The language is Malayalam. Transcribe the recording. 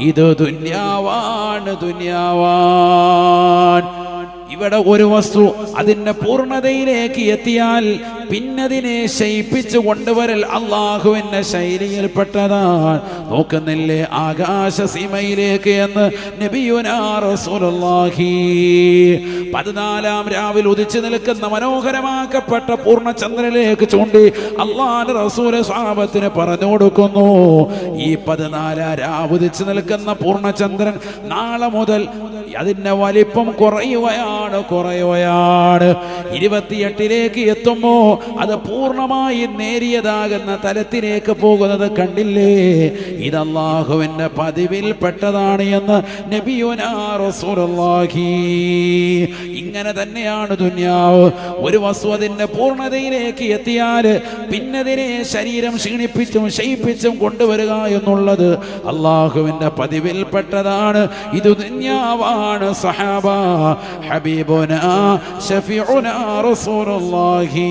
ഇത് ദുന്യാവാണ് ദുന്യാവാൻ ഇവിടെ ഒരു വസ്തു അതിന്റെ പൂർണതയിലേക്ക് എത്തിയാൽ പിന്നതിനെ ശയിപ്പിച്ചു കൊണ്ടുവരൽ അള്ളാഹുവിന്റെ ശൈലിയിൽപ്പെട്ടതാണ്. നോക്കുന്നില്ലേ ആകാശ സീമയിലേക്ക് എന്ന് നബിയുനാ റസൂലുള്ളാഹി പതിനാലാം രാവിൽ ഉദിച്ചു നിൽക്കുന്ന മനോഹരമാക്കപ്പെട്ട പൂർണചന്ദ്രനിലേക്ക് ചൂണ്ടി അള്ളാന്റെ റസൂല സ്വാപത്തിന് പറഞ്ഞു കൊടുക്കുന്നു. ഈ പതിനാലാം രാവ് ഉദിച്ചു നിൽക്കുന്ന പൂർണചന്ദ്രൻ നാളെ മുതൽ അതിന്റെ വലിപ്പം കുറയുകയാണ് കുറയുകയാണ്. ഇരുപത്തിയെട്ടിലേക്ക് എത്തുമ്പോ അത് പൂർണമായി നേരിയതാകുന്ന തലത്തിലേക്ക് പോകുന്നത് കണ്ടില്ലേ? ഇത് അള്ളാഹുവിന്റെ പതിവിൽപ്പെട്ടതാണ് എന്ന് നബിയുനാഹി ഇങ്ങനെ തന്നെയാണ് ദുന്യാവ്. ഒരു വസ്തു അതിന്റെ പൂർണതയിലേക്ക് എത്തിയാൽ പിന്നതിനെ ശരീരം ക്ഷീണിപ്പിച്ചും ശയിപ്പിച്ചും കൊണ്ടുവരിക എന്നുള്ളത് അള്ളാഹുവിന്റെ പതിവിൽപ്പെട്ടതാണ്. ഇത് ദുന്യാവാണ്. സഹാബ ഹബീബുന ഷഫീഉന റസൂലുള്ളാഹി